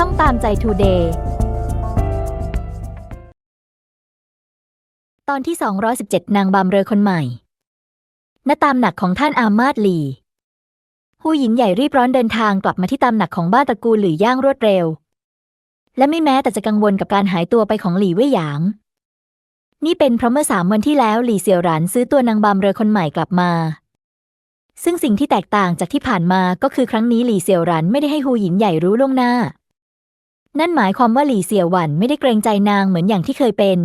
ช่องตามใจทูเดย์ตอนที่ 217 นางบามเรอคนใหม่ ณตามหนักของท่านอามาตลีหูหยินใหญ่รีบร้อนเดินทางกลับมาที่ตามหนักของบ้านตระกูลหลี่ย่างรวดเร็ว และไม่แม้แต่จะกังวลกับการหายตัวไปของหลี่เว่ยหยาง นี่เป็นเพราะเมื่อสามวันที่แล้วหลี่เสี่ยวหรานซื้อตัวนางบามเรอคนใหม่กลับมา ซึ่งสิ่งที่แตกต่างจากที่ผ่านมาก็คือครั้งนี้หลี่เสี่ยวหรันไม่ได้ให้ฮูหยินใหญ่รู้ล่วงหน้า นั่นหมายความว่าหลี่เสี่ยวหวันไม่ได้เกรงใจนางเหมือนอย่างที่เคยเป็น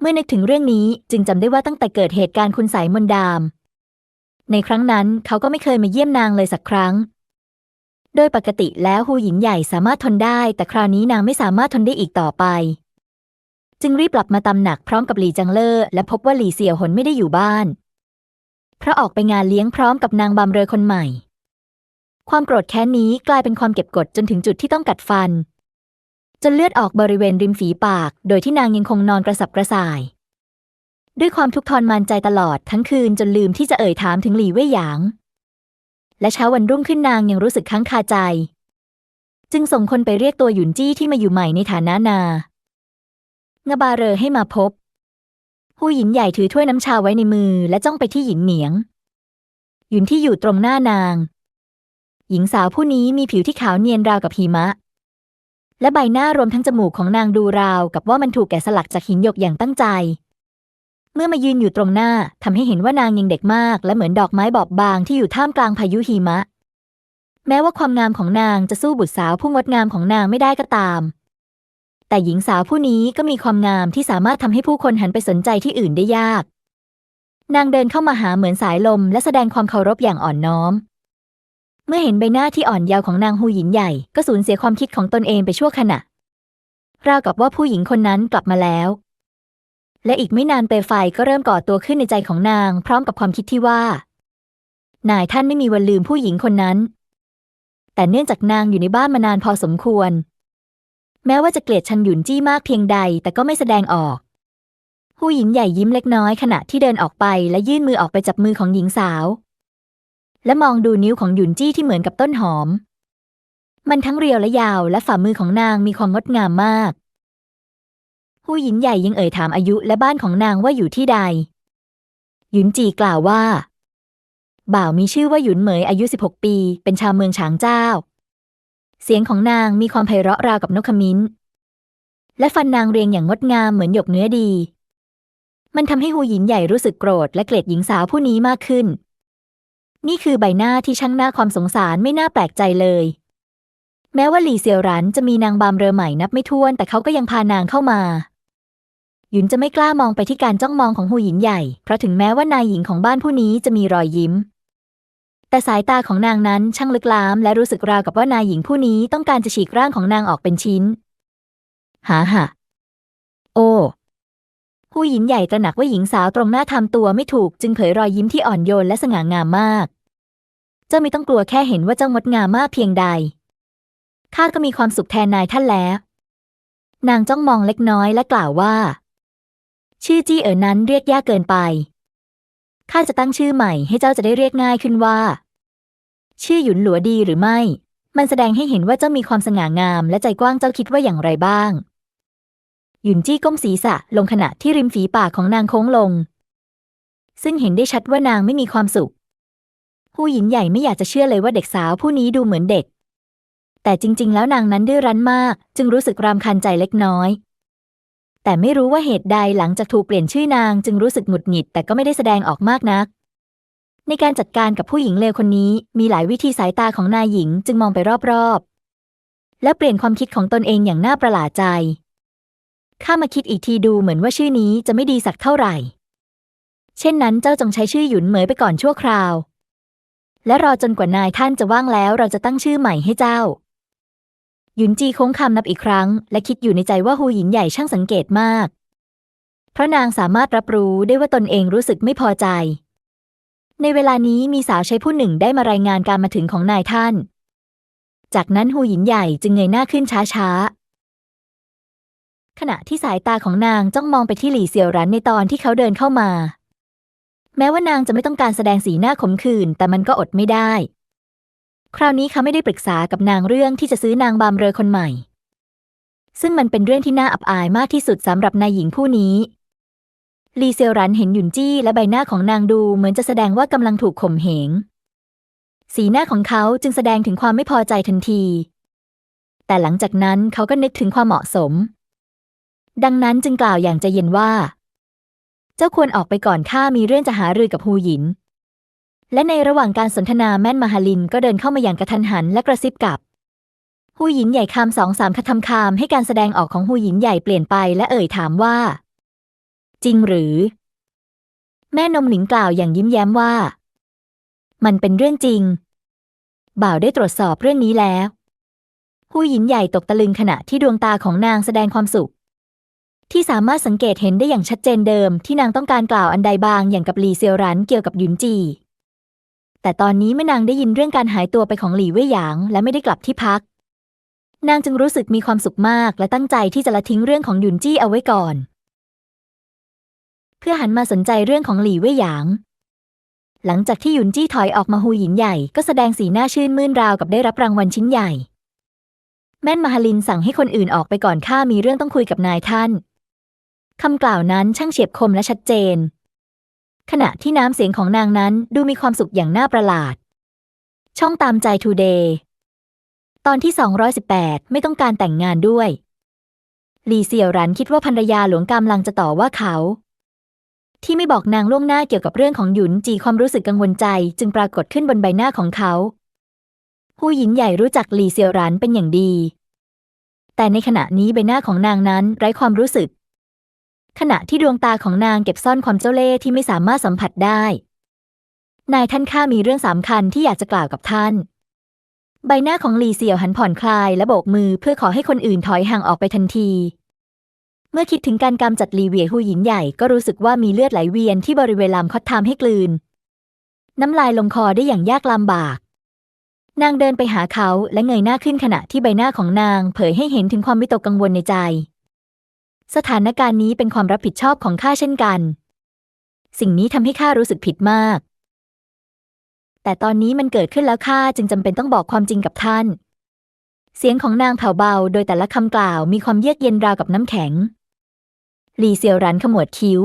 เมื่อนึกถึงเรื่องนี้จึงจำได้ว่าตั้งแต่เกิดเหตุการณ์คุณสายมนดาม ในครั้งนั้นเขาก็ไม่เคยมาเยี่ยมนางเลยสักครั้ง โดยปกติแล้วฮูหยินใหญ่สามารถทนได้ แต่คราวนี้นางไม่สามารถทนได้อีกต่อไป จึงรีบกลับมาตำหนักพร้อมกับหลี่จังเลอร์และพบว่าหลี่เสี่ยวหนไม่ได้อยู่บ้าน เพราะออกไปงานเลี้ยงพร้อมกับนางบำเรอคนใหม่ ความโกรธแค้นนี้กลายเป็นความเก็บกดจนถึงจุดที่ต้องกัดฟัน จนเลือดออกบริเวณริมฝีปาก โดยที่นางยังคงนอนกระสับกระส่าย ด้วยความทุกข์ทรมานใจตลอดทั้งคืนจนลืมที่จะเอ่ยถามถึงหลี่เว่ยหยาง และเช้าวันรุ่งขึ้นนางยังรู้สึกค้างคาใจ จึงส่งคนไปเรียกตัวหยุนจี้ที่มาอยู่ใหม่ในฐานะนางบาเรอให้มาพบหูหยินใหญ่ถือถ้วยน้ำชาไว้ในมือและจ้องไปที่หยินเหนียง หยุนที่อยู่ตรงหน้านาง หญิงสาวผู้นี้มีผิวที่ขาวเนียนราวกับหิมะ และใบหน้ารวมทั้งจมูกของนางดูราว กับว่ามันถูกแกะสลักจากหินหยกอย่างตั้งใจ เมื่อมายืนอยู่ตรงหน้าทำให้เห็นว่านางยังเด็กมาก และเหมือนดอกไม้บอบบางที่อยู่ท่ามกลางพายุหิมะ แม้ว่าความงามของนางจะสู้บุตรสาวผู้งดงามของนางไม่ได้ก็ตาม แต่หญิงสาวผู้นี้ก็มีความงามที่สามารถทำให้ผู้คนหันไปสนใจที่อื่นได้ยาก นางเดินเข้ามาหาเหมือนสายลม และแสดงความเคารพอย่างอ่อนน้อม เมื่อเห็นใบหน้าที่อ่อนเยาว์ของนางฮูหยินใหญ่ก็สูญเสียความคิดของตนเองไปชั่วขณะ ราวกับว่าผู้หญิงคนนั้นกลับมาแล้ว และอีกไม่นานเปลไฟก็เริ่มก่อตัวขึ้นในใจของนาง พร้อมกับความคิดที่ว่า นายท่านไม่มีวันลืมผู้หญิงคนนั้น แต่เนื่องจากนางอยู่ในบ้านมานานพอสมควร แม้ว่าจะเกลียดชันหยุนจี้มากเพียงใดแต่ก็ไม่แสดงออกผู้หญิงใหญ่ยิ้มเล็กน้อยขณะที่เดินออกไปและยื่นมือออกไปจับมือของหญิงสาว และมองดูนิ้วของหยุนจี้ที่เหมือนกับต้นหอม มันทั้งเรียวและยาวและฝ่ามือของนางมีความงดงามมากผู้หญิงใหญ่ยังเอ่ยถามอายุและบ้านของนางว่าอยู่ที่ใด หยุนจีกล่าวว่า บ่าวมีชื่อว่าหยุนเหมยอายุ 16 ปี เป็นชาวเมืองฉางเจ้า เสียงของนางมีความไพเราะราวกับนกขมิ้น และฟันนางเรียงอย่างงดงามเหมือนหยกเนื้อดี มันทำให้หูหยินใหญ่รู้สึกโกรธและเกลียดหญิงสาวผู้นี้มากขึ้น นี่คือใบหน้าที่ช่างน่าความสงสารไม่น่าแปลกใจเลย แม้ว่าหลี่เซียวหรันจะมีนางบามเรือใหม่นับไม่ถ้วน แต่เขาก็ยังพานางเข้ามา หยุนจะไม่กล้ามองไปที่การจ้องมองของหูหยินใหญ่ เพราะถึงแม้ว่านายหญิงของบ้านผู้นี้จะมีรอยยิ้ม แต่สายตาของนางนั้นช่างลึกล้ำและรู้สึกราวกับว่านายหญิงผู้นี้ต้องการจะฉีกร่างของนางออกเป็นชิ้น หาหะโอ้หูหยินใหญ่ตระหนักว่าหญิงสาวตรงหน้าทำตัวไม่ถูกจึงเผยรอยยิ้มที่อ่อนโยนและสง่างามมาก จ้าไม่ต้องกลัวแค่เห็นว่าเจ้างดงามมากเพียงใด ข้าก็มีความสุขแทนนายท่านแล้ว นางจ้องมองเล็กน้อยและกล่าวว่า ชื่อจี้เอ๋อนั้นเรียกยากเกินไป ข้าจะตั้งชื่อใหม่ให้เจ้าจะได้เรียกง่ายขึ้นว่า ชื่อหยุนหลัวดีหรือไม่ มันแสดงให้เห็นว่าเจ้ามีความสง่างามและใจกว้างเจ้าคิดว่าอย่างไรบ้าง หยุนจี้ก้มศีรษะลงขณะที่ริมฝีปากของนางโค้งลง ซึ่งเห็นได้ชัดว่านางไม่มีความสุข ผู้หญิงใหญ่ไม่อยากจะเชื่อเลยว่าเด็กสาวผู้นี้ดูเหมือนเด็ก แต่จริง ๆ แล้วนางนั้นดื้อรั้นมาก จึงรู้สึกรำคาญใจเล็กน้อย แต่ไม่รู้ว่าเหตุใดหลังจากถูกเปลี่ยนชื่อนางจึงรู้สึกหงุดหงิดแต่ก็ไม่ได้แสดงออกมากนัก ในการจัดการกับผู้หญิงเลวคนนี้ มีหลายวิธีสายตาของนายหญิงจึงมองไปรอบๆ และเปลี่ยนความคิดของตนเองอย่างน่าประหลาดใจข้ามาคิดอีกทีดูเหมือนว่าชื่อนี้จะไม่ดีสักเท่าไหร่ เช่นนั้นเจ้าจงใช้ชื่อหยุนเหมยไปก่อนชั่วคราว และรอจนกว่านายท่านจะว่างแล้วเราจะตั้งชื่อใหม่ให้เจ้า หยุนจีโค้งคำนับอีกครั้ง และคิดอยู่ในใจว่าฮูหญินใหญ่ช่างสังเกตมาก เพราะนางสามารถรับรู้ได้ว่าตนเองรู้สึกไม่พอใจ ในเวลานี้มีสาวใช้ผู้หนึ่งได้มารายงานการมาถึงของนายท่าน จากนั้นฮูหญินใหญ่จึงเงยหน้าขึ้นช้าๆขณะที่สายตาของนางจ้องมองไปที่หลี่เซียวรันในตอนที่เขาเดินเข้ามา แม้ว่านางจะไม่ต้องการแสดงสีหน้าขมขื่นแต่มันก็อดไม่ได้ คราวนี้เขาไม่ได้ปรึกษากับนางเรื่องที่จะซื้อนางบามเรอคนใหม่ ซึ่งมันเป็นเรื่องที่น่าอับอายมากที่สุดสำหรับนายหญิงผู้นี้ลีเซียวรันเห็นหยุนจี้และใบหน้าของนางดูเหมือนจะแสดงว่ากำลังถูกข่มเหง สีหน้าของเขาจึงแสดงถึงความไม่พอใจทันที แต่หลังจากนั้นเขาก็นึกถึงความเหมาะสม ดังนั้นจึงกล่าวอย่างใจเย็นว่า เจ้าควรออกไปก่อนข้ามีเรื่องจะหารือกับฮูหยิน และในระหว่างการสนทนาแม่นมหาลินก็เดินเข้ามาอย่างกระทันหันและกระซิบกับฮูหยินใหญ่คำสองสามคำทำคามให้การแสดงออกของฮูหยินใหญ่เปลี่ยนไปและเอ่ยถามว่า จริงหรือ แม่นมหนิงกล่าวอย่างยิ้มแย้มว่า มันเป็นเรื่องจริง บ่าวได้ตรวจสอบเรื่องนี้แล้วฮูหยินใหญ่ตกตะลึงขณะที่ดวงตาของนางแสดงความสุข ที่สามารถสังเกตเห็นได้อย่างชัดเจนเดิม ที่นางต้องการกล่าวอันใดบางอย่างกับหลีเซียวรันเกี่ยวกับหยุนจี แต่ตอนนี้เมื่อนางได้ยินเรื่องการหายตัวไปของหลีเว่ยหยาง และไม่ได้กลับที่พัก นางจึงรู้สึกมีความสุขมากและตั้งใจที่จะละทิ้งเรื่องของหยุนจี้เอาไว้ก่อน เพื่อหันมาสนใจเรื่องของหลีเว่ยหยาง หลังจากที่หยุนจี้ถอยออกมาฮูหยินใหญ่ก็แสดงสีหน้าชื่นมื่นราวกับได้รับรางวัลชิ้นใหญ่ แม่นมหาลินสั่งให้คนอื่นออกไปก่อนข้ามีเรื่องต้องคุยกับนายท่าน คำกล่าวนั้นช่างเฉียบคมและชัดเจน ขณะที่น้ำเสียงของนางนั้นดูมีความสุขอย่างน่าประหลาด ช่องตามใจทูเดย์ ตอนที่ 218 ไม่ต้องการแต่งงานด้วย ลีเซียวรันคิดว่าภรรยาหลวงกำลังจะต่อว่าเขา ที่ไม่บอกนางล่วงหน้าเกี่ยวกับเรื่องของหยุนจีความรู้สึกกังวลใจจึงปรากฏขึ้นบนใบหน้าของเขา ผู้หญิงใหญ่รู้จักลีเซียวรันเป็นอย่างดี แต่ในขณะนี้ใบหน้าของนางนั้นไร้ความรู้สึก ขณะที่ดวงตาของนางเก็บซ่อนความเจ้าเล่ห์ที่ไม่สามารถสัมผัสได้ นายท่านข้ามีเรื่องสำคัญที่อยากจะกล่าวกับท่าน ใบหน้าของลีเซียวหันผ่อนคลายและโบกมือเพื่อขอให้คนอื่นถอยห่างออกไปทันที เมื่อคิดถึงการกำจัดลีเวียหูหยินใหญ่ก็รู้สึกว่ามีเลือดไหลเวียนที่บริเวณลำคอทามให้กลืน น้ำลายลงคอได้อย่างยากลำบากนางเดินไปหาเขาและเงยหน้าขึ้นขณะที่ใบหน้าของนางเผยให้เห็นถึงความวิตกกังวลในใจ สถานการณ์นี้เป็นความรับผิดชอบของข้าเช่นกัน สิ่งนี้ทำให้ข้ารู้สึกผิดมาก แต่ตอนนี้มันเกิดขึ้นแล้วข้าจึงจำเป็นต้องบอกความจริงกับท่าน เสียงของนางแผ่วเบาโดยแต่ละคำกล่าวมีความเยือกเย็นราวกับน้ำแข็ง หลีเซียวรันขมวดคิ้ว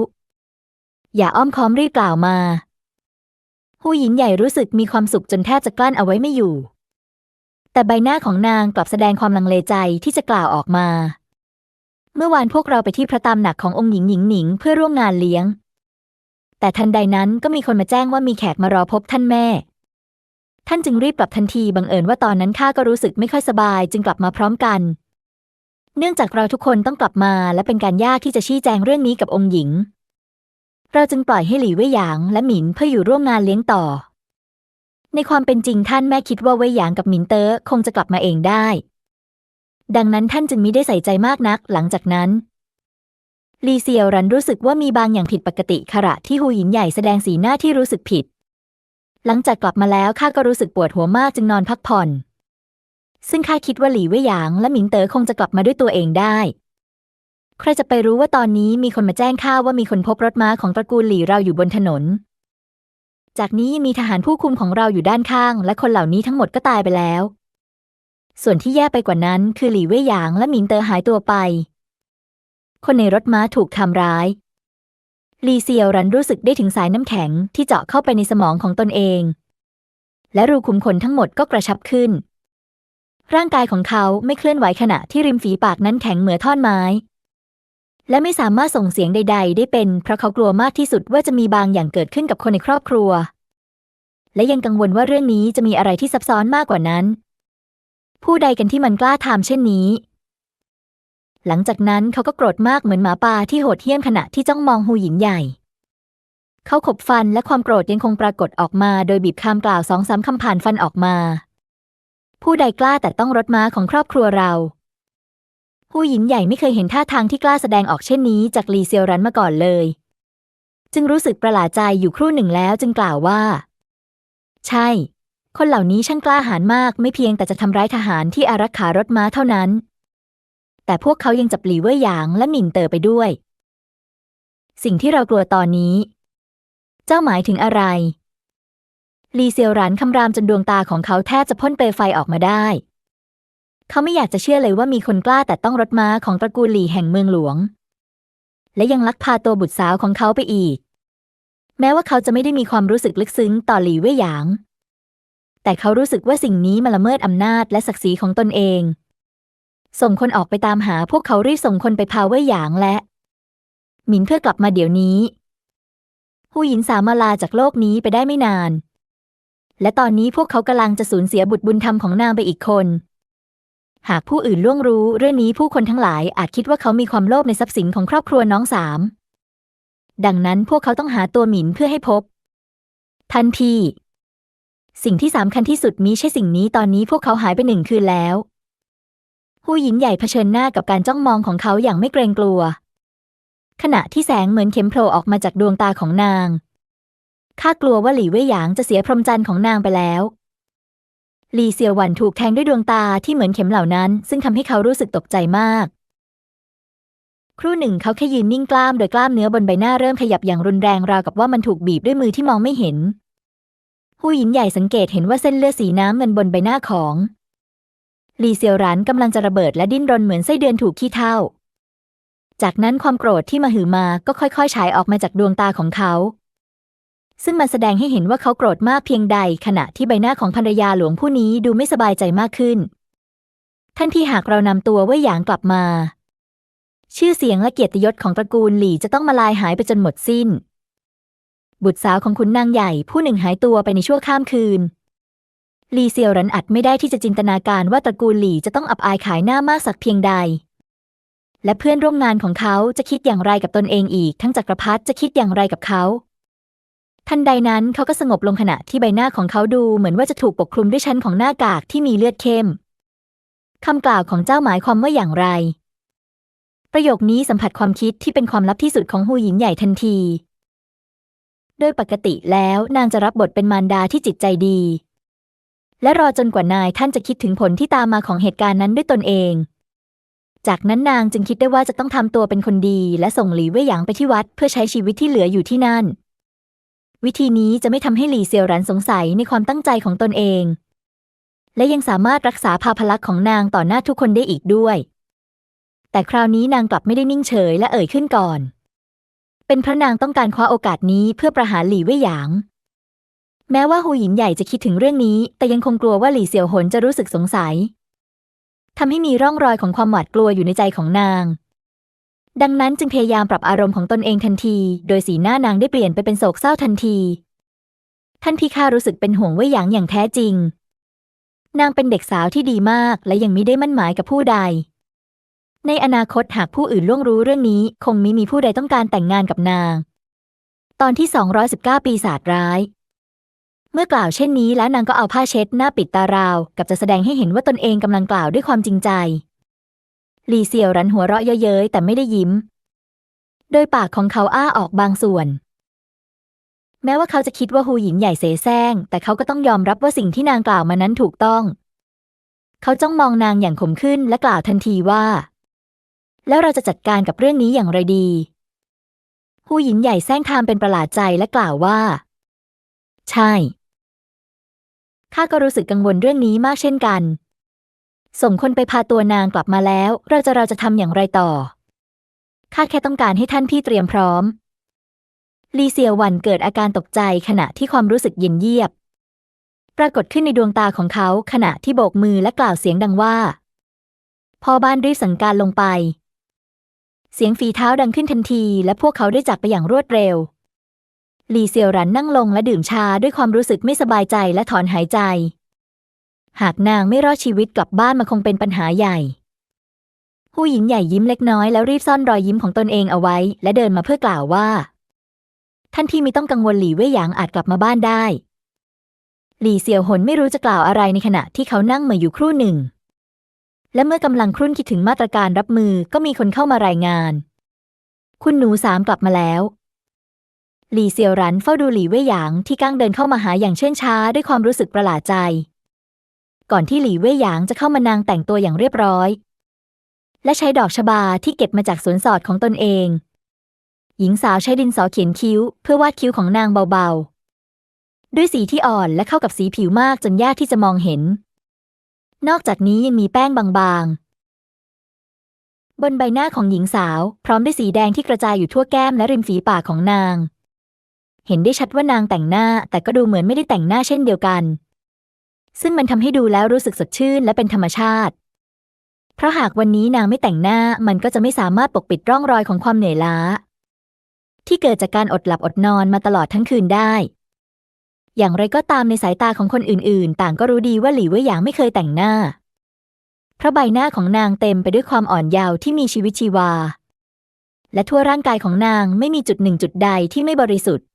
อย่าอ้อมค้อมรีบกล่าวมาหูหญินใหญ่รู้สึกมีความสุขจนแทบจะกลั้นเอาไว้ไม่อยู่ แต่ใบหน้าของนางกลับแสดงความลังเลใจที่จะกล่าวออกมา เมื่อวานพวกเราไปที่พระตำหนักขององค์หญิงหญิงหนิงเพื่อร่วมงานเลี้ยง แต่ทันใดนั้นก็มีคนมาแจ้งว่ามีแขกมารอพบท่านแม่ ท่านจึงรีบกลับทันทีบังเอิญว่าตอนนั้นข้าก็รู้สึกไม่ค่อยสบาย จึงกลับมาพร้อมกัน เนื่องจากเราทุกคนต้องกลับมาและเป็นการยากที่จะชี้แจงเรื่องนี้กับองค์หญิง เราจึงปล่อยให้หลี่เว่ยหยางและหมินเพื่ออยู่ร่วมงานเลี้ยงต่อ ในความเป็นจริงท่านแม่คิดว่าเว่ยหยางกับหมินเตอ๋อคงจะกลับมาเองได้ ดังนั้นท่านจึงมิได้ใส่ใจมากนักหลังจากนั้นลีเซียวรันรู้สึกว่ามีบางอย่างผิดปกติขณะที่หูหยินใหญ่แสดงสีหน้าที่รู้สึกผิด หลังจากกลับมาแล้วข้าก็รู้สึกปวดหัวมากจึงนอนพักผ่อน ซึ่งข้าคิดว่าหลี่เว่ยหยางและหมิงเต๋อคงจะกลับมาด้วยตัวเองได้ ใครจะไปรู้ว่าตอนนี้มีคนมาแจ้งข้าว่ามีคนพบรถม้าของตระกูลหลี่เราอยู่บนถนน จากนี้มีทหารผู้คุมของเราอยู่ด้านข้าง และคนเหล่านี้ทั้งหมดก็ตายไปแล้ว ส่วนที่แย่ไปกว่านั้นคือหลี่เว่ยหยางและหมิงเต๋อหายตัวไป คนในรถม้าถูกทำร้ายลีเซียวรันรู้สึกได้ถึงสายน้ำแข็งที่เจาะเข้าไปในสมองของตนเอง และรูขุมขนทั้งหมดก็กระชับขึ้น ร่างกายของเขาไม่เคลื่อนไหวขณะที่ริมฝีปากนั้นแข็งเหมือนท่อนไม้ และไม่สามารถส่งเสียงใด ๆ ได้เป็น เพราะเขากลัวมากที่สุดว่าจะมีบางอย่างเกิดขึ้นกับคนในครอบครัว และยังกังวลว่าเรื่องนี้จะมีอะไรที่ซับซ้อนมากกว่านั้น ผู้ใดกันที่มันกล้าทำเช่นนี้ หลังจากนั้นเขาก็โกรธมากเหมือนหมาป่าที่โหดเหี้ยมขณะที่จ้องมองหูหญินใหญ่ เขาขบฟันและความโกรธยังคงปรากฏออกมาโดยบีบคำกล่าวสองสามคำผ่านฟันออกมา ผู้ใดกล้าแต่ต้องรถม้าของครอบครัวเราผู้หญินใหญ่ไม่เคยเห็นท่าทางที่กล้าแสดงออกเช่นนี้จากลีเซียวรันมาก่อนเลย จึงรู้สึกประหลาดใจอยู่ครู่หนึ่งแล้วจึงกล่าวว่า ใช่ คนเหล่านี้ช่างกล้าหาญมากไม่เพียงแต่จะทำร้ายทหารที่อารักขารถม้าเท่านั้น แต่พวกเขายังจับหลีเว่ยหยางและหมิ่นเตอไปด้วย สิ่งที่เรากลัวตอนนี้ เจ้าหมายถึงอะไร ลีเซียวรานคำรามจนดวงตาของเขาแทบจะพ่นเปลวไฟออกมาได้ เขาไม่อยากจะเชื่อเลยว่ามีคนกล้าแต่ต้องรถม้าของตระกูลหลีแห่งเมืองหลวง และยังลักพาตัวบุตรสาวของเขาไปอีก แม้ว่าเขาจะไม่ได้มีความรู้สึกลึกซึ้งต่อหลีเว่ยหยาง แต่เขารู้สึกว่าสิ่งนี้มันละเมิดอำนาจและศักดิ์ศรีของตนเอง ส่งคนออกไปตามหาพวกเขารีบส่งคนไปพาเว่ยหยางและ หมินเพื่อกลับมาเดี๋ยวนี้หูหยินสามาลาจากโลกนี้ไปได้ไม่นาน และตอนนี้พวกเขากำลังจะสูญเสียบุตรบุญธรรมของนางไปอีกคน หากผู้อื่นล่วงรู้เรื่องนี้ผู้คนทั้งหลายอาจคิดว่าเขามีความโลภในทรัพย์สินของครอบครัวน้องสามดังนั้นพวกเขาต้องหาตัวหมินเพื่อให้พบ ทันที สิ่งที่สำคัญที่สุดมีใช่สิ่งนี้ตอนนี้พวกเขาหายไปหนึ่งคืนแล้วผู้หญิงใหญ่เผชิญหน้ากับการจ้องมองของเขาอย่างไม่เกรงกลัว ขณะที่แสงเหมือนเข็มโผล่ออกมาจากดวงตาของนางข้ากลัวว่าหลี่เว่ยหยางจะเสียพรหมจรรย์ของนางไปแล้ว หลี่เซียวหวันถูกแทงด้วยดวงตาที่เหมือนเข็มเหล่านั้น ซึ่งทำให้เขารู้สึกตกใจมาก ครู่หนึ่งเขาแค่ยืนนิ่งกล้ามโดยกล้ามเนื้อบนใบหน้าเริ่มขยับอย่างรุนแรงราวกับว่ามันถูกบีบด้วยมือที่มองไม่เห็น ผู้หญิงใหญ่สังเกตเห็นว่าเส้นเลือดสีน้ำเงินบนใบหน้าของลีเซียวหรานกำลังจะระเบิดและดิ้นรนเหมือนไส้เดือนถูกขี้เถ้าจากนั้นความโกรธที่มาหือมาก็ค่อยๆฉายออกมาจากดวงตาของเขา ซึ่งมันแสดงให้เห็นว่าเขาโกรธมากเพียงใด ขณะที่ใบหน้าของภรรยาหลวงผู้นี้ดูไม่สบายใจมากขึ้นท่านที่หากเรานำตัวว่ยหยางกลับมา ชื่อเสียงและเกียรติยศของตระกูลหลี่จะต้องมาลายหายไปจนหมดสิ้น บุตรสาวของคุณนางใหญ่ผู้หนึ่งหายตัวไปในชั่วข้ามคืนลีเซียวรันอัดไม่ได้ที่จะจินตนาการว่าตระกูลหลี่จะต้องอับอายขายหน้ามากสักเพียงใด และเพื่อนร่วมงานของเขาจะคิดอย่างไรกับตนเองอีก ทั้งจักรพรรดิจะคิดอย่างไรกับเขา ทันใดนั้นเขาก็สงบลงขณะที่ใบหน้าของเขาดูเหมือนว่าจะถูกปกคลุมด้วยชั้นของหน้ากากที่มีเลือดเข้มคำกล่าวของเจ้าหมายความว่าอย่างไร ประโยคนี้สัมผัสความคิดที่เป็นความลับที่สุดของหูหญินใหญ่ทันที โดยปกติแล้วนางจะรับบทเป็นมารดาที่จิตใจดี และรอจนกว่านายท่านจะคิดถึงผลที่ตามมาของเหตุการณ์นั้นด้วยตนเอง จากนั้นนางจึงคิดได้ว่าจะต้องทำตัวเป็นคนดี และส่งหลีเว่ยหยางไปที่วัด เพื่อใช้ชีวิตที่เหลืออยู่ที่นั่น วิธีนี้จะไม่ทำให้หลีเซียวหรันสงสัยในความตั้งใจของตนเอง และยังสามารถรักษาภาพลักษณ์ของนางต่อหน้าทุกคนได้อีกด้วย แต่คราวนี้นางกลับไม่ได้นิ่งเฉยและเอ่ยขึ้นก่อน เป็นพระนางต้องการคว้าโอกาสนี้เพื่อประหารหลี่เว่ยหยาง แม้ว่าหูหยินใหญ่จะคิดถึงเรื่องนี้ แต่ยังคงกลัวว่าหลี่เสี่ยวหนจะรู้สึกสงสัยทำให้มีร่องรอยของความหวาดกลัวอยู่ในใจของนาง ดังนั้นจึงพยายามปรับอารมณ์ของตนเองทันที โดยสีหน้านางได้เปลี่ยนไปเป็นโศกเศร้าทันที ท่านพี่ข้ารู้สึกเป็นห่วงเว่ยหยางอย่างแท้จริง นางเป็นเด็กสาวที่ดีมากและยังไมิได้มั่นหมายกับผู้ใด ในอนาคตหากผู้อื่นล่วงรู้เรื่องนี้ คงมิมีผู้ใดต้องการแต่งงานกับนาง ตอนที่ 219 ปีศาจร้าย เมื่อกล่าวเช่นนี้แล้วนางก็เอาผ้าเช็ดหน้าปิดตาราว กับจะแสดงให้เห็นว่าตนเองกำลังกล่าวด้วยความจริงใจหลีเสี่ยวรันหัวเราะเย้ยๆแต่ไม่ได้ยิ้ม โดยปากของเขาอ้าออกบางส่วน แม้ว่าเขาจะคิดว่าหูหญินใหญ่เสแสร้ง แต่เขาก็ต้องยอมรับว่าสิ่งที่นางกล่าวมานั้นถูกต้อง เขาจ้องมองนางอย่างขมขึ้นและกล่าวทันทีว่า แล้วเราจะจัดการกับเรื่องนี้อย่างไรดีหูหญินใหญ่แซงทามเป็นประหลาดใจและกล่าวว่า ใช่ ข้าก็รู้สึกกังวลเรื่องนี้มากเช่นกัน ส่งคนไปพาตัวนางกลับมาแล้ว เราจะเราจะทำอย่างไรต่อ ข้าแค่ต้องการให้ท่านพี่เตรียมพร้อม ลีเซียวันเกิดอาการตกใจขณะที่ความรู้สึกเย็นเยียบ ปรากฏขึ้นในดวงตาของเขาขณะที่โบกมือและกล่าวเสียงดังว่า พอบ้านรีบสั่งการลงไป เสียงฝีเท้าดังขึ้นทันที และพวกเขาได้จากไปอย่างรวดเร็ว ลีเซียวหรันนั่งลงและดื่มชาด้วยความรู้สึกไม่สบายใจและถอนหายใจ หากนางไม่รอดชีวิตกลับบ้านมาคงเป็นปัญหาใหญ่ ผู้หญิงใหญ่ยิ้มเล็กน้อยแล้วรีบซ่อนรอยยิ้มของตนเองเอาไว้ และเดินมาเพื่อกล่าวว่า ท่านที่ไม่ต้องกังวลหลี่เว่ยหยางอาจกลับมาบ้านได้หลี่เสี่ยวหนไม่รู้จะกล่าวอะไรในขณะที่เขานั่งเหม่ออยู่ครู่หนึ่ง และเมื่อกำลังครุ่นคิดถึงมาตรการรับมือก็มีคนเข้ามารายงาน คุณหนูสามกลับมาแล้ว หลี่เซียวรันเฝ้าดูหลี่เว่ยหยางที่ก้างเดินเข้ามาหาอย่างเชื่องช้าด้วยความรู้สึกประหลาดใจ ก่อนที่หลี่เว่ยหยางจะเข้ามานางแต่งตัวอย่างเรียบร้อย และใช้ดอกชบาที่เก็บมาจากสวนสอดของตนเอง หญิงสาวใช้ดินสอเขียนคิ้ว เพื่อวาดคิ้วของนางเบาๆ ด้วยสีที่อ่อนและเข้ากับสีผิวมากจนยากที่จะมองเห็น นอกจากนี้ยังมีแป้งบางๆ บนใบหน้าของหญิงสาว พร้อมด้วยสีแดงที่กระจายอยู่ทั่วแก้มและริมฝีปากของนาง เห็นได้ชัดว่านางแต่งหน้า แต่ก็ดูเหมือนไม่ได้แต่งหน้าเช่นเดียวกัน ซึ่งมันทำให้ดูแล้วรู้สึกสดชื่นและเป็นธรรมชาติ เพราะหากวันนี้นางไม่แต่งหน้ามันก็จะไม่สามารถปกปิดร่องรอยของความเหนื่อยล้า ที่เกิดจากการอดหลับอดนอนมาตลอดทั้งคืนได้ อย่างไรก็ตามในสายตาของคนอื่นๆ ต่างก็รู้ดีว่าหลี่เว่ยหยางไม่เคยแต่งหน้า เพราะใบหน้าของนางเต็มไปด้วยความอ่อนเยาว์ที่มีชีวิตชีวา และทั่วร่างกายของนางไม่มีจุดหนึ่งจุดใดที่ไม่บริสุทธิ์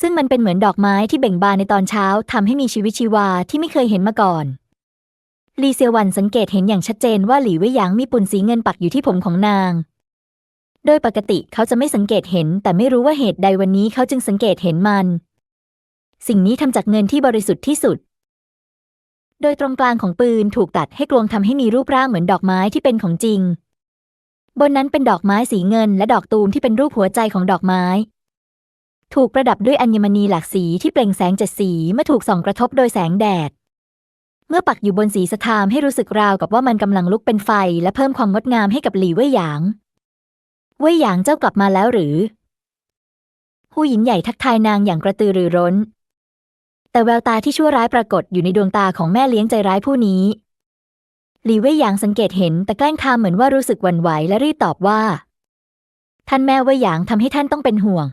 ซึ่งมันเป็นเหมือนดอกไม้ที่เบ่งบานในตอนเช้าทำให้มีชีวิตชีวาที่ไม่เคยเห็นมาก่อนลีเซียวันสังเกตเห็นอย่างชัดเจนว่าหลี่เว่ยหยางมีปุ่นสีเงินปักอยู่ที่ผมของนาง โดยปกติเขาจะไม่สังเกตเห็น แต่ไม่รู้ว่าเหตุใดวันนี้เขาจึงสังเกตเห็นมัน สิ่งนี้ทำจากเงินที่บริสุทธิ์ที่สุด โดยตรงกลางของปืนถูกตัดให้กลวงทำให้มีรูปร่างเหมือนดอกไม้ที่เป็นของจริง บนนั้นเป็นดอกไม้สีเงินและดอกตูมที่เป็นรูปหัวใจของดอกไม้ ถูกประดับด้วยอัญมณีหลากสีที่เปล่งแสงเจ็ดสีเมื่อถูกส่องกระทบโดยแสงแดด เมื่อปักอยู่บนสีสะทามให้รู้สึกราวกับว่ามันกำลังลุกเป็นไฟ และเพิ่มความงดงามให้กับหลี่เว่ยหยางเว่ยหยางเจ้ากลับมาแล้วหรือหูหยินใหญ่ทักทายนางอย่างกระตือรือร้น แต่แววตาที่ชั่วร้ายปรากฏอยู่ในดวงตาของแม่เลี้ยงใจร้ายผู้นี้หลีเว่ยหยางสังเกตเห็นแต่แกล้งทำเหมือนว่ารู้สึกหวั่นไหวและรีบตอบว่า ท่านแม่เว่ยหยางทำให้ท่านต้องเป็นห่วง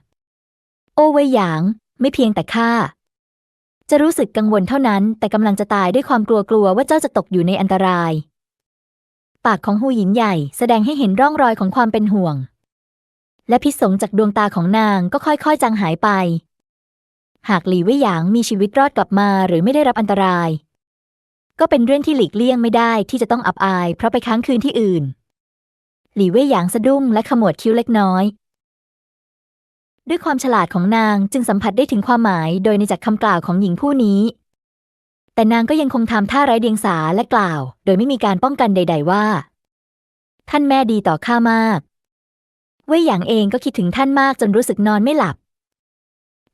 โอ้เว่ยหยาง ไม่เพียงแต่ข้าจะรู้สึกกังวลเท่านั้น แต่กำลังจะตายด้วยความกลัวกลัวว่าเจ้าจะตกอยู่ในอันตราย ปากของหูหยินใหญ่แสดงให้เห็นร่องรอยของความเป็นห่วง และพิษสงจากดวงตาของนางก็ค่อยๆจางหายไป หากหลี่เว่ยหยางมีชีวิตรอดกลับมาหรือไม่ได้รับอันตราย ก็เป็นเรื่องที่หลีกเลี่ยงไม่ได้ที่จะต้องอับอาย เพราะไปค้างคืนที่อื่น หลี่เว่ยหยางสะดุ้งและขมวดคิ้วเล็กน้อย ด้วยความฉลาดของนางจึงสัมผัสได้ถึงความหมายโดยในจากคำกล่าวของหญิงผู้นี้ แต่นางก็ยังคงทำท่าไร้เดียงสาและกล่าว โดยไม่มีการป้องกันใด ๆ ว่า ท่านแม่ดีต่อข้ามาก เว่ยหยางเองก็คิดถึงท่านมากจนรู้สึกนอนไม่หลับ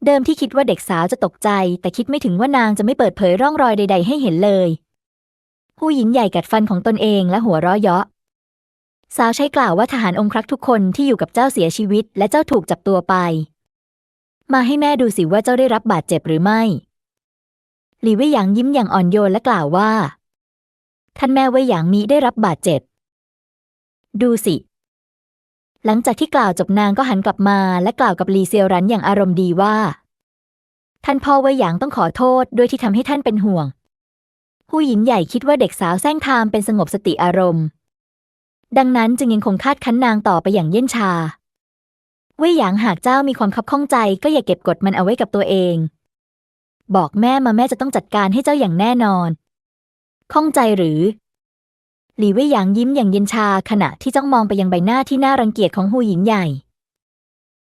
เดิมที่คิดว่าเด็กสาวจะตกใจ แต่คิดไม่ถึงว่านางจะไม่เปิดเผยร่องรอยใด ๆ ให้เห็นเลย ผู้หญิงใหญ่กัดฟันของตนเองและหัวเราะเยาะ สาวใช้กล่าวว่าทหารองครักษ์ทุกคนที่อยู่กับเจ้าเสียชีวิต และเจ้าถูกจับตัวไป มาให้แม่ดูสิว่าเจ้าได้รับบาดเจ็บหรือไม่ หลี่เว่ยหยางยิ้มอย่างอ่อนโยนและกล่าวว่า ท่านแม่เว่ยหยางมีได้รับบาดเจ็บ ดูสิ หลังจากที่กล่าวจบนางก็หันกลับมาและกล่าวกับลีเซียวรันอย่างอารมณ์ดีว่า ท่านพ่อเว่ยหยางต้องขอโทษด้วยที่ทำให้ท่านเป็นห่วง ผู้หญิงใหญ่คิดว่าเด็กสาวแซงทามเป็นสงบสติอารมณ์ ดังนั้นจึงยังคงคาดคั้นนางต่อไปอย่างเย็นชา เว่ยหยางหากเจ้ามีความคับข้องใจก็อย่าเก็บกดมันเอาไว้กับตัวเอง บอกแม่มาแม่จะต้องจัดการให้เจ้าอย่างแน่นอน ข้องใจหรือ หลี่เว่ยหยางยิ้มอย่างเย็นชาขณะที่จ้องมองไปยังใบหน้าที่น่ารังเกียจของหูหญิงใหญ่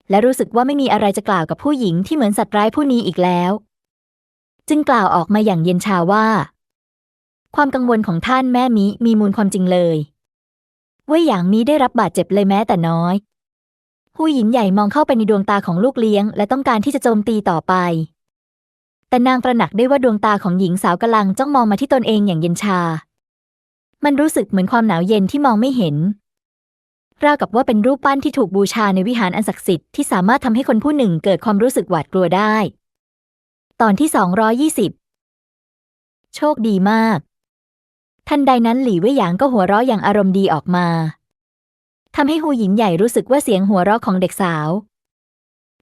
และรู้สึกว่าไม่มีอะไรจะกล่าวกับผู้หญิงที่เหมือนสัตว์ร้ายผู้นี้อีกแล้ว จึงกล่าวออกมาอย่างเย็นชาว่า ความกังวลของท่านแม่มิมีมูลความจริงเลยเว่ยหยางมีได้รับบาดเจ็บเลยแม้แต่น้อยผู้หญิงใหญ่มองเข้าไปในดวงตาของลูกเลี้ยง และต้องการที่จะโจมตีต่อไป แต่นางตระหนักได้ว่าดวงตาของหญิงสาวกำลังจ้องมองมาที่ตนเองอย่างเย็นชา มันรู้สึกเหมือนความหนาวเย็นที่มองไม่เห็น ราวกับว่าเป็นรูปปั้นที่ถูกบูชาในวิหารอันศักดิ์สิทธิ์ที่สามารถทำให้คนผู้หนึ่งเกิดความรู้สึกหวาดกลัวได้ ตอนที่220โชคดีมาก ทันใดนั้นหลี่เว่ยหยางก็หัวเราะอย่างอารมณ์ดีออกมาทำให้หูหญิงใหญ่รู้สึกว่าเสียงหัวเราะของเด็กสาว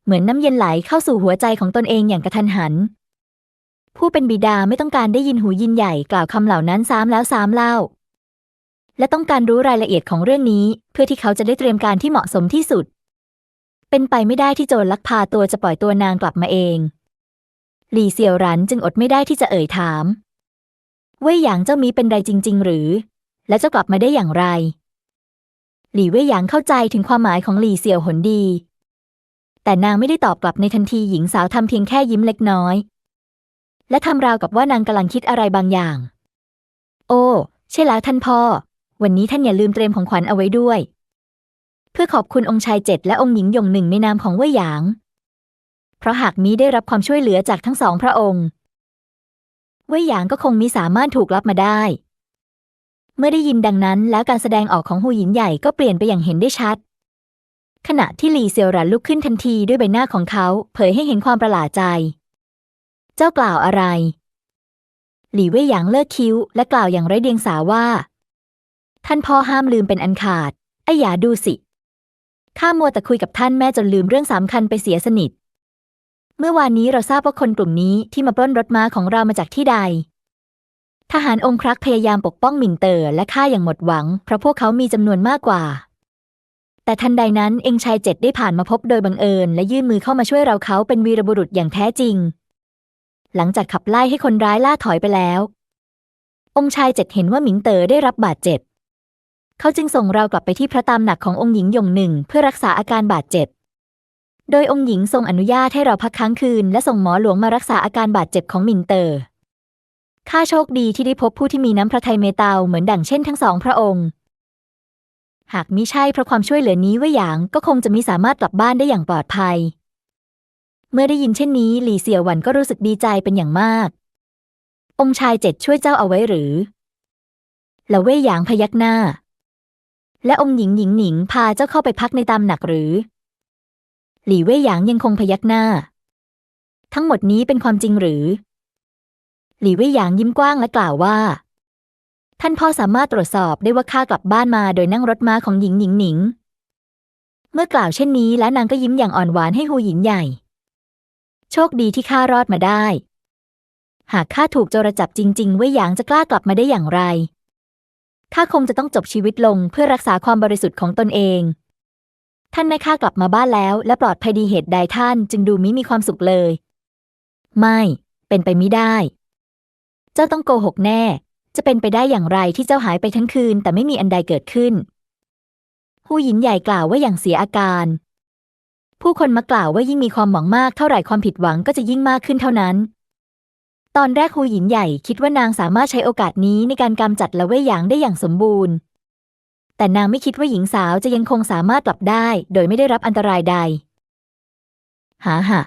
เหมือนน้ำเย็นไหลเข้าสู่หัวใจของตนเองอย่างกระทันหัน ผู้เป็นบิดาไม่ต้องการได้ยินหูยินใหญ่กล่าวคำเหล่านั้นซ้ำแล้วซ้ำเล่า และต้องการรู้รายละเอียดของเรื่องนี้ เพื่อที่เขาจะได้เตรียมการที่เหมาะสมที่สุด เป็นไปไม่ได้ที่โจรลักพาตัวจะปล่อยตัวนางกลับมาเอง หลี่เซียวรันจึงอดไม่ได้ที่จะเอ่ยถาม เว่ยหยางเจ้ามีเป็นไรจริง ๆ หรือ และเจ้ากลับมาได้อย่างไร หลี่เว่ยหยางเข้าใจถึงความหมายของหลี่เซียวหนดี แต่นางไม่ได้ตอบกลับในทันทีหญิงสาวทำเพียงแค่ยิ้มเล็กน้อย และทำราวกับว่านางกำลังคิดอะไรบางอย่าง โอ้ ใช่แล้วท่านพ่อ วันนี้ท่านอย่าลืมเตรียมของขวัญเอาไว้ด้วย เพื่อขอบคุณองค์ชายเจ็ดและองค์หญิงหยงหนึ่งในนามของเว่ยหยาง เพราะหากมีได้รับความช่วยเหลือจากทั้งสองพระองค์ เว่ยหยางก็คงมิสามารถถูกลับมาได้ เมื่อได้ยินดังนั้นแล้วการแสดงออกของหูหยินใหญ่ก็เปลี่ยนไปอย่างเห็นได้ชัด ขณะที่หลีเซียวหรันลุกขึ้นทันทีด้วยใบหน้าของเขา เผยให้เห็นความประหลาดใจ เจ้ากล่าวอะไร หลี่เว่ยหยางเลิกคิ้วและกล่าวอย่างไร้เดียงสาว่า ท่านพ่อห้ามลืมเป็นอันขาด ไอ้หยาดูสิ ข้ามัวแต่คุยกับท่านแม่จนลืมเรื่องสำคัญไปเสียสนิท เมื่อวานนี้เราทราบว่าคนกลุ่มนี้ที่มาปล้นรถม้าของเรามาจากที่ใด ทหารองครักษ์พยายามปกป้องหมิงเตอร์และข้าอย่างหมดหวัง เพราะพวกเขามีจำนวนมากกว่า แต่ทันใดนั้นเองชายเจ็ดได้ผ่านมาพบโดยบังเอิญ และยื่นมือเข้ามาช่วยเราเขาเป็นวีรบุรุษอย่างแท้จริง หลังจากขับไล่ให้คนร้ายล่าถอยไปแล้ว องค์ชายเจ็ดเห็นว่าหมิงเตอร์ได้รับบาดเจ็บ เขาจึงส่งเรากลับไปที่พระตามหนักขององค์หญิงหยงหนึ่งเพื่อรักษาอาการบาดเจ็บ โดยองค์หญิงทรงอนุญาตให้เราพักค้างคืน และส่งหมอหลวงมารักษาอาการบาดเจ็บของมิงเตอร์ ข้าโชคดีที่ได้พบผู้ที่มีน้ำพระทัยเมตตาเหมือนดั่งเช่นทั้งสองพระองค์ หากมิใช่เพราะความช่วยเหลือนี้เว่ยหยางก็คงจะมิสามารถกลับบ้านได้อย่างปลอดภัย เมื่อได้ยินเช่นนี้หลี่เสี่ยวหวันก็รู้สึกดีใจเป็นอย่างมาก องค์ชายเจ็ดช่วยเจ้าเอาไว้หรือแล้วเว่ยหยางพยักหน้า และองค์หญิงหญิงหนิงพาเจ้าเข้าไปพักในตามหนักหรือ หลี่เว่ยหยางยังคงพยักหน้า ทั้งหมดนี้เป็นความจริงหรือ หลี่เว่ยหยางยิ้มกว้างและกล่าวว่า ท่านพ่อสามารถตรวจสอบได้ว่าข้ากลับบ้านมาโดยนั่งรถม้าของหญิงหญิงหนิง เมื่อกล่าวเช่นนี้แล้วนางก็ยิ้มอย่างอ่อนหวานให้หูหยินใหญ่ โชคดีที่ข้ารอดมาได้ หากข้าถูกโจรจับจริง ๆ เว่ยหยางจะกล้ากลับมาได้อย่างไร ข้าคงจะต้องจบชีวิตลงเพื่อรักษาความบริสุทธิ์ของตนเอง ท่านแม่ข้ากลับมาบ้านแล้วและปลอดภัยดีเหตุใดท่านจึงดูมิมีความสุขเลย ไม่ เป็นไปไม่ได้ เจ้าต้องโกหกแน่ จะเป็นไปได้อย่างไรที่เจ้าหายไปทั้งคืน แต่ไม่มีอันใดเกิดขึ้นหูหยินใหญ่กล่าวว่าอย่างเสียอาการ ผู้คนมากล่าวว่ายิ่งมีความหวังมากเท่าไหร่ความผิดหวังก็จะยิ่งมากขึ้นเท่านั้น ตอนแรกหูหยินใหญ่คิดว่านางสามารถใช้โอกาสนี้ในการกำจัดละเว่ยหยางได้อย่างสมบูรณ์ แต่นางไม่คิดว่าหญิงสาวจะยังคงสามารถกลับได้ โดยไม่ได้รับอันตรายใด หาหะ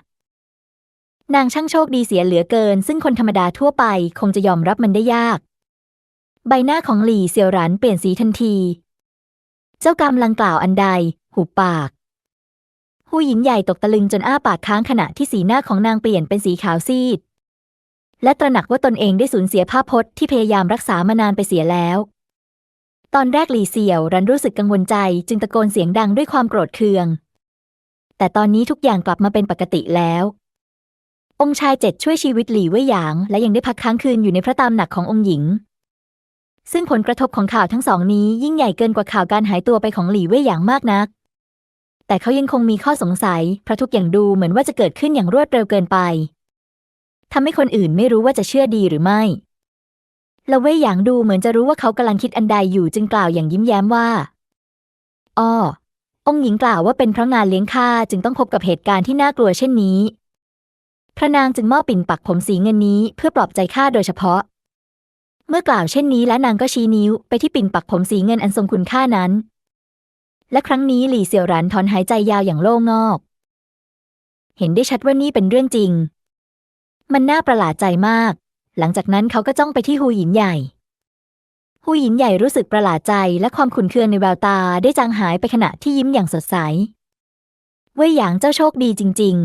นางช่างโชคดีเสียเหลือเกิน ซึ่งคนธรรมดาทั่วไปคงจะยอมรับมันได้ยาก ใบหน้าของหลี่เซียวหรันเปลี่ยนสีทันที เจ้ากำลังกล่าวอันใดหุบปากหูหญินใหญ่ตกตะลึงจนอ้าปากค้างขณะที่สีหน้าของนางเปลี่ยนเป็นสีขาวซีด และตระหนักว่าตนเองได้สูญเสียภาพพจน์ที่พยายามรักษามานานไปเสียแล้ว ตอนแรกหลี่เสี่ยวรันรู้สึกกังวลใจจึงตะโกนเสียงดังด้วยความโกรธเคือง แต่ตอนนี้ทุกอย่างกลับมาเป็นปกติแล้ว องค์ชายเจ็ดช่วยชีวิตหลี่เว่ยหยาง และยังได้พักค้างคืนอยู่ในพระตามหนักขององค์หญิง ซึ่งผลกระทบของข่าวทั้งสองนี้ยิ่งใหญ่เกินกว่าข่าวการหายตัวไปของหลี่เว่ยหยางมากนัก แต่เขายังคงมีข้อสงสัยเพราะทุกอย่างดูเหมือนว่าจะเกิดขึ้นอย่างรวดเร็วเกินไป ทำให้คนอื่นไม่รู้ว่าจะเชื่อดีหรือไม่ละเว่ยหยางดูเหมือนจะรู้ว่าเขากำลังคิดอันใดอยู่จึงกล่าวอย่างยิ้มแย้มว่า อ้อ องค์หญิงกล่าวว่าเป็นเพราะงานเลี้ยงข้าจึงต้องพบกับเหตุการณ์ที่น่ากลัวเช่นนี้ พระนางจึงมอบปิ่นปักผมสีเงินนี้เพื่อปลอบใจข้าโดยเฉพาะ เมื่อกล่าวเช่นนี้และนางก็ชี้นิ้วไปที่ปิ่นปักผมสีเงินอันทรงคุณค่านั้น และครั้งนี้หลี่เสี่ยวหรันถอนหายใจยาวอย่างโล่งอก เห็นได้ชัดว่านี่เป็นเรื่องจริง มันน่าประหลาดใจมาก หลังจากนั้นเขาก็จ้องไปที่หูหยินใหญ่หูหยินใหญ่รู้สึกประหลาดใจและความขุ่นเคืองในแววตาได้จางหายไปขณะที่ยิ้มอย่างสดใสเว่ยหยางเจ้าโชคดีจริง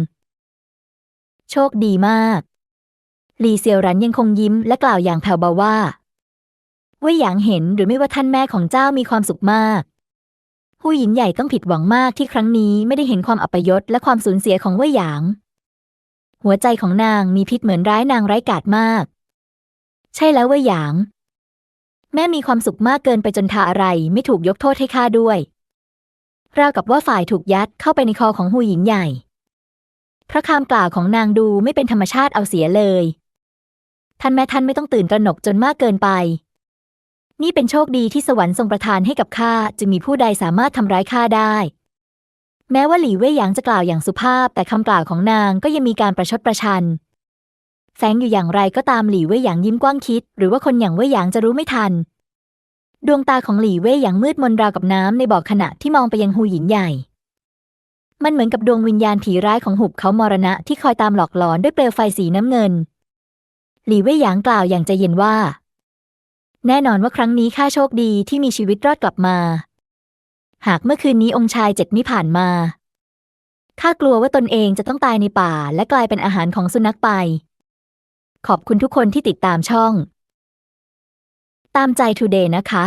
ๆ โชคดีมาก หลีเซียวรันยังคงยิ้มและกล่าวอย่างแผ่วเบาว่าเว่ยหยางเห็นหรือไม่ว่าท่านแม่ของเจ้ามีความสุขมากหูหยินใหญ่ต้องผิดหวังมากที่ครั้งนี้ไม่ได้เห็นความอัปยศและความสูญเสียของเว่ยหยาง หัวใจของนางมีพิษเหมือนร้ายนางไร้กาจมาก ใช่แล้วเว่ยหยาง แม่มีความสุขมากเกินไปจนทาอะไรไม่ถูกยกโทษให้ข้าด้วย ราวกับว่าฝ่ายถูกยัดเข้าไปในคอของหูหยินใหญ่ พระคำกล่าวของนางดูไม่เป็นธรรมชาติเอาเสียเลย ท่านแม่ท่านไม่ต้องตื่นตระหนกจนมากเกินไป นี่เป็นโชคดีที่สวรรค์ทรงประทานให้กับข้าจึงมีผู้ใดสามารถทำร้ายข้าได้ แม้ว่าหลี่เว่ยหยางจะกล่าวอย่างสุภาพ แต่คำกล่าวของนางก็ยังมีการประชดประชันแสงอยู่อย่างไรก็ตามหลี่เว่ยหยางยิ้มกว้างคิด หรือว่าคนอย่างเว่ยหยางจะรู้ไม่ทัน ดวงตาของหลี่เว่ยหยางมืดมนราวกับน้ำในบ่อขณะที่มองไปยังหูหยินใหญ่ มันเหมือนกับดวงวิญญาณผีร้ายของหุบเขามรณะที่คอยตามหลอกหลอนด้วยเปลวไฟสีน้ำเงิน หลี่เว่ยหยางกล่าวอย่างใจเย็นว่า แน่นอนว่าครั้งนี้ข้าโชคดีที่มีชีวิตรอดกลับมา หากเมื่อคืนนี้องค์ชายเจ็ดมิผ่านมา ข้ากลัวว่าตนเองจะต้องตายในป่าและกลายเป็นอาหารของสุนัขไป ขอบคุณทุกคนที่ติดตามช่อง ตามใจทูเดย์นะคะ